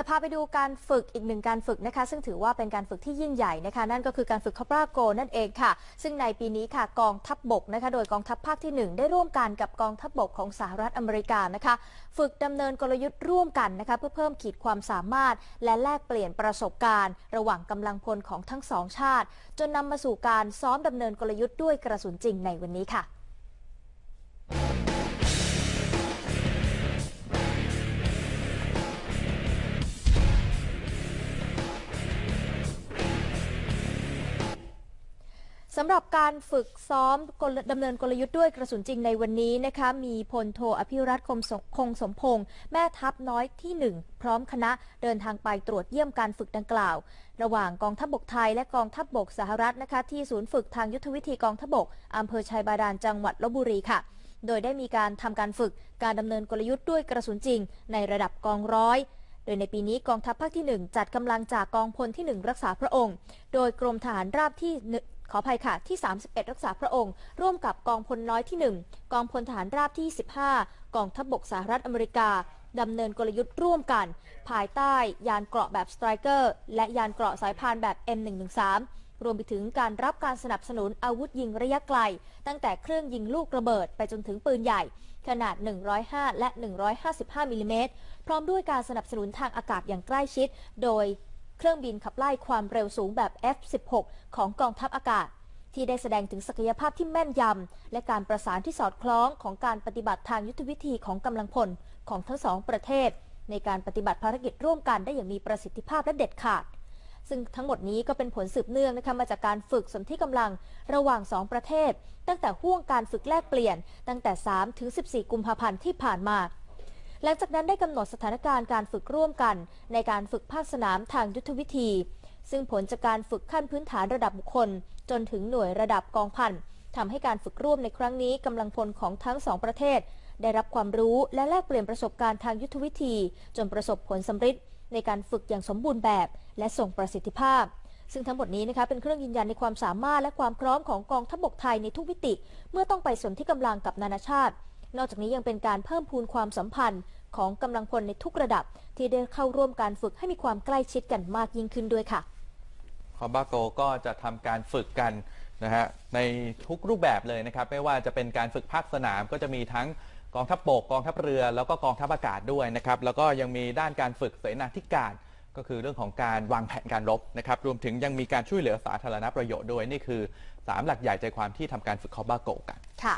จะพาไปดูการฝึกอีกหนึ่งการฝึกนะคะ ซึ่งถือว่าเป็นการฝึกที่ยิ่งใหญ่นะคะ นั่นก็คือการฝึกคอปราโกนั่นเองค่ะ ซึ่งในปีนี้ค่ะกองทัพบบกนะคะ โดยกองทัพภาคที่ 1 ได้ร่วมกันกับกองทัพบบกของสหรัฐอเมริกานะคะ ฝึกดำเนินกลยุทธ์ร่วมกันนะคะ เพื่อเพิ่มขีดความสามารถ และแลกเปลี่ยนประสบการณ์ ระหว่างกำลังพลของทั้งสองชาติ จนนำมาสู่การซ้อมดำเนินกลยุทธ์ด้วยกระสุนจริงในวันนี้ค่ะ สำหรับการฝึกซ้อมดำเนินกลยุทธ์ด้วยกระสุนจริงในวันนี้นะคะมีพลโทอภิรัตน์คงสมคงสมพงษ์แม่ทัพน้อยที่ 1 พร้อมคณะเดินทางไปตรวจเยี่ยมการฝึกดังกล่าว ระหว่างกองทัพบกไทยและกองทัพบกสหรัฐนะคะที่ศูนย์ฝึกทางยุทธวิธีกองทัพบกอำเภอชัยบาดาลจังหวัดลบบุรีค่ะ โดยได้มีการทำการฝึกการดำเนินกลยุทธ์ด้วยกระสุนจริง ในระดับกองร้อยโดยในปีนี้กองทัพภาคที่ 1 จัดกำลังจากกองพลที่ 1 รักษาพระองค์ โดยกรมทหารราบที่ ขออภัยค่ะ ที่ 31 รักษาพระองค์ ร่วมกับกองพลน้อยที่ 1 กองพลทหารราบที่ 15 กองทัพบบกสหรัฐอเมริกาดำเนินกลยุทธ์ร่วมกัน ภายใต้ยานเกราะแบบสไตรเกอร์และยานเกราะสายพานแบบ M113 รวมไปถึงการรับการสนับสนุนอาวุธยิงระยะไกล ตั้งแต่เครื่องยิงลูกระเบิดไปจนถึงปืนใหญ่ ขนาด 105 และ 155มิลลิเมตรพร้อมด้วยการสนับสนุนทางอากาศอย่างใกล้ชิด โดย เครื่องบินขับไล่ความเร็วสูงแบบ F16 ของกองทัพอากาศ ที่ได้แสดงถึงศักยภาพที่แม่นยำ และการประสานที่สอดคล้องของการปฏิบัติทางยุทธวิธีของกำลังพลของทั้งสองประเทศ ในการปฏิบัติภารกิจร่วมกันได้อย่างมีประสิทธิภาพและเด็ดขาด ซึ่งทั้งหมดนี้ก็เป็นผลสืบเนื่องนะคะมาจากการฝึกสนธิกำลังระหว่าง 2 ประเทศ ตั้งแต่ห่วงการฝึกแลกเปลี่ยนตั้งแต่3ถึง14 กุมภาพันธ์ที่ผ่านมา หลังจากนั้นได้กำหนดสถานการณ์การฝึกร่วมกัน ในการฝึกภาคสนามทางยุทธวิธี ซึ่งผลจากการฝึกขั้นพื้นฐานระดับบุคคล จนถึงหน่วยระดับกองพันทำให้การฝึกร่วมในครั้งนี้กำลังพลของทั้งสองประเทศ ได้รับความรู้และแลกเปลี่ยนประสบการณ์ทางยุทธวิธี จนประสบผลสำเร็จในการฝึกอย่างสมบูรณ์แบบ และส่งประสิทธิภาพ ซึ่งทั้งหมดนี้นะคะเป็นเครื่องยืนยันในความสามารถและความพร้อมของกองทัพบกไทยในทุกมิติ เมื่อต้องไปสนที่กำลังกับนานาชาติ นอกจากนี้ยังเป็นการเพิ่มพูนความสัมพันธ์ของกำลังพลในทุกระดับ ที่ได้เข้าร่วมการฝึกให้มีความใกล้ชิดกันมากยิ่งขึ้นด้วยค่ะคอมบาโกก็จะทำการฝึกกันนะฮะในทุกรูปแบบเลยนะครับ ไม่ว่าจะเป็นการฝึกภาคสนามก็จะมีทั้งกองทัพบกกองทัพเรือ แล้วก็กองทัพอากาศด้วยนะครับ แล้วก็ยังมีด้านการฝึกเสนาธิการ ก็คือเรื่องของการวางแผนการรบนะครับ รวมถึงยังมีการช่วยเหลือสาธารณประโยชน์ด้วยนี่คือ 3 หลักใหญ่ใจความที่ทำการฝึกคอมบาโกกันค่ะ